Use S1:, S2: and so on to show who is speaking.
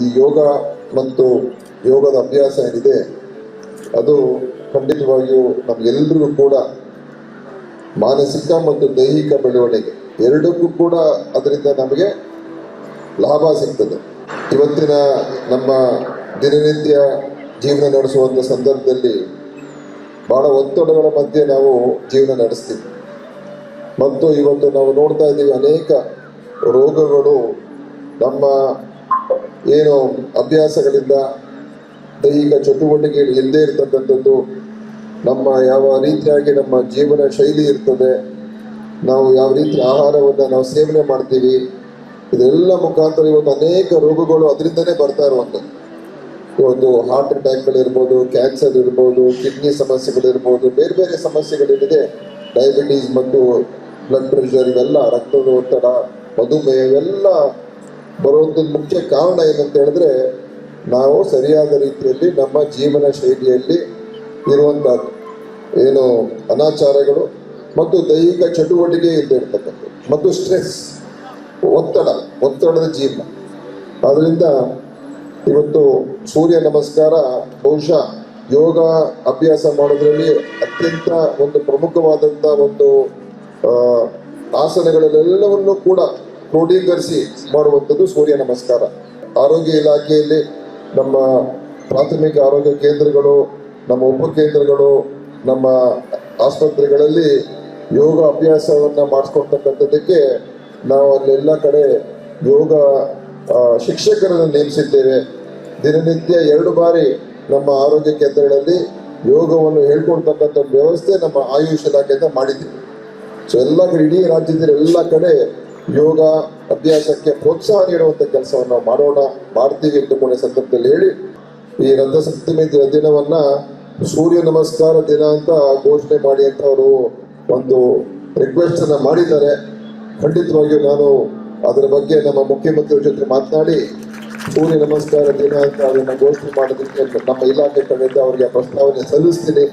S1: ಈ ಯೋಗ ಮತ್ತು ಯೋಗದ ಅಭ್ಯಾಸ ಏನಿದೆ, ಅದು ಖಂಡಿತವಾಗಿಯೂ ನಮಗೆಲ್ಲರಿಗೂ ಕೂಡ ಮಾನಸಿಕ ಮತ್ತು ದೈಹಿಕ ಬೆಳವಣಿಗೆ ಎರಡಕ್ಕೂ ಕೂಡ ಅದರಿಂದ ನಮಗೆ ಲಾಭ ಸಿಗ್ತದೆ. ಇವತ್ತಿನ ನಮ್ಮ ದಿನನಿತ್ಯ ಜೀವನ ನಡೆಸುವಂಥ ಸಂದರ್ಭದಲ್ಲಿ ಬಹಳ ಒತ್ತಡಗಳ ಮಧ್ಯೆ ನಾವು ಜೀವನ ನಡೆಸ್ತೀವಿ. ಮತ್ತು ಇವತ್ತು ನಾವು ನೋಡ್ತಾ ಇದ್ದೀವಿ ಅನೇಕ ರೋಗಗಳು ನಮ್ಮ ಏನು ಅಭ್ಯಾಸಗಳಿಂದ ದೈಹಿಕ ಚಟುವಟಿಕೆಗಳು ಇಲ್ಲದೇ ಇರ್ತಕ್ಕಂಥದ್ದು, ನಮ್ಮ ಯಾವ ರೀತಿಯಾಗಿ ನಮ್ಮ ಜೀವನ ಶೈಲಿ ಇರ್ತದೆ, ನಾವು ಯಾವ ರೀತಿ ಆಹಾರವನ್ನು ನಾವು ಸೇವನೆ ಮಾಡ್ತೀವಿ, ಇದೆಲ್ಲ ಮುಖಾಂತರ ಇವತ್ತು ಅನೇಕ ರೋಗಗಳು ಅದರಿಂದನೇ ಬರ್ತಾ ಇರುವಂಥದ್ದು. ಒಂದು ಹಾರ್ಟ್ ಅಟ್ಯಾಕ್ಗಳಿರ್ಬೋದು ಕ್ಯಾನ್ಸರ್ ಇರ್ಬೋದು ಕಿಡ್ನಿ ಸಮಸ್ಯೆಗಳಿರ್ಬೋದು, ಬೇರೆ ಬೇರೆ ಸಮಸ್ಯೆಗಳೇನಿದೆ ಡಯಾಬಿಟೀಸ್ ಮತ್ತು ಬ್ಲಡ್ ಪ್ರೆಷರ್ ಇವೆಲ್ಲ ರಕ್ತದ ಒತ್ತಡ ಮಧುಮೇಹ, ಇವೆಲ್ಲ ಬರುವಂಥದ್ದು ಮುಖ್ಯ ಕಾರಣ ಏನಂತ ಹೇಳಿದ್ರೆ, ನಾವು ಸರಿಯಾದ ರೀತಿಯಲ್ಲಿ ನಮ್ಮ ಜೀವನ ಶೈಲಿಯಲ್ಲಿ ಇರುವಂತಹ ಏನು ಅನಾಚಾರಗಳು ಮತ್ತು ದೈಹಿಕ ಚಟುವಟಿಕೆ ಇಲ್ಲದೆ ಮತ್ತು ಸ್ಟ್ರೆಸ್ ಒತ್ತಡ, ಒತ್ತಡದ ಜೀವನ. ಆದ್ದರಿಂದ ಇವತ್ತು ಸೂರ್ಯ ನಮಸ್ಕಾರ ಬಹುಶಃ ಯೋಗ ಅಭ್ಯಾಸ ಮಾಡೋದ್ರಲ್ಲಿ ಅತ್ಯಂತ ಒಂದು ಪ್ರಮುಖವಾದಂಥ ಒಂದು ಆಸನಗಳಲ್ಲೆಲ್ಲವನ್ನು ಕೂಡ ಕ್ರೋಢೀಕರಿಸಿ ಮಾಡುವಂಥದ್ದು ಸೂರ್ಯ ನಮಸ್ಕಾರ. ಆರೋಗ್ಯ ಇಲಾಖೆಯಲ್ಲಿ ನಮ್ಮ ಪ್ರಾಥಮಿಕ ಆರೋಗ್ಯ ಕೇಂದ್ರಗಳು, ನಮ್ಮ ಉಪಕೇಂದ್ರಗಳು ನಮ್ಮ ಆಸ್ಪತ್ರೆಗಳಲ್ಲಿ ಯೋಗ ಅಭ್ಯಾಸವನ್ನು ಮಾಡಿಸ್ಕೊಳ್ತಕ್ಕಂಥದ್ದಕ್ಕೆ ನಾವು ಅಲ್ಲೆಲ್ಲ ಕಡೆ ಯೋಗ ಶಿಕ್ಷಕರನ್ನು ನೇಮಿಸಿದ್ದೇವೆ. ದಿನನಿತ್ಯ ಎರಡು ಬಾರಿ ನಮ್ಮ ಆರೋಗ್ಯ ಕೇಂದ್ರಗಳಲ್ಲಿ ಯೋಗವನ್ನು ಹೇಳ್ಕೊಳ್ತಕ್ಕಂಥ ವ್ಯವಸ್ಥೆ ನಮ್ಮ ಆಯುಷ್ ಇಲಾಖೆಯಿಂದ ಮಾಡಿದ್ದೀವಿ. ಸೊ ಎಲ್ಲ ಕಡೆ, ಇಡೀ ರಾಜ್ಯದಲ್ಲಿ ಎಲ್ಲ ಕಡೆ ಯೋಗ ಅಭ್ಯಾಸಕ್ಕೆ ಪ್ರೋತ್ಸಾಹ ನೀಡುವಂಥ ಕೆಲಸವನ್ನು ಮಾಡೋಣ. ಮಾಡ್ತೀವಿ ಎಂದು ಕೂಡ ಈ ಸಂದರ್ಭದಲ್ಲಿ ಹೇಳಿ. ಈ ರಥಸಪ್ತಮಿ ದಿನವನ್ನ ಸೂರ್ಯ ನಮಸ್ಕಾರ ದಿನ ಅಂತ ಘೋಷಣೆ ಮಾಡಿ ಅಂತ ಅವರು ಒಂದು ರಿಕ್ವೆಸ್ಟ್ ಅನ್ನ ಮಾಡಿದ್ದಾರೆ. ಖಂಡಿತವಾಗಿಯೂ ನಾನು ಅದರ ಬಗ್ಗೆ ನಮ್ಮ ಮುಖ್ಯಮಂತ್ರಿಯವರ ಜೊತೆ ಮಾತನಾಡಿ ಸೂರ್ಯ ನಮಸ್ಕಾರ ದಿನ ಅಂತ ಅದನ್ನು ಘೋಷಣೆ ಮಾಡೋದಕ್ಕೆ ನಮ್ಮ ಇಲಾಖೆ ಕಡೆಯಿಂದ ಅವರಿಗೆ ಪ್ರಸ್ತಾವನೆ ಸಲ್ಲಿಸ್ತೀನಿ.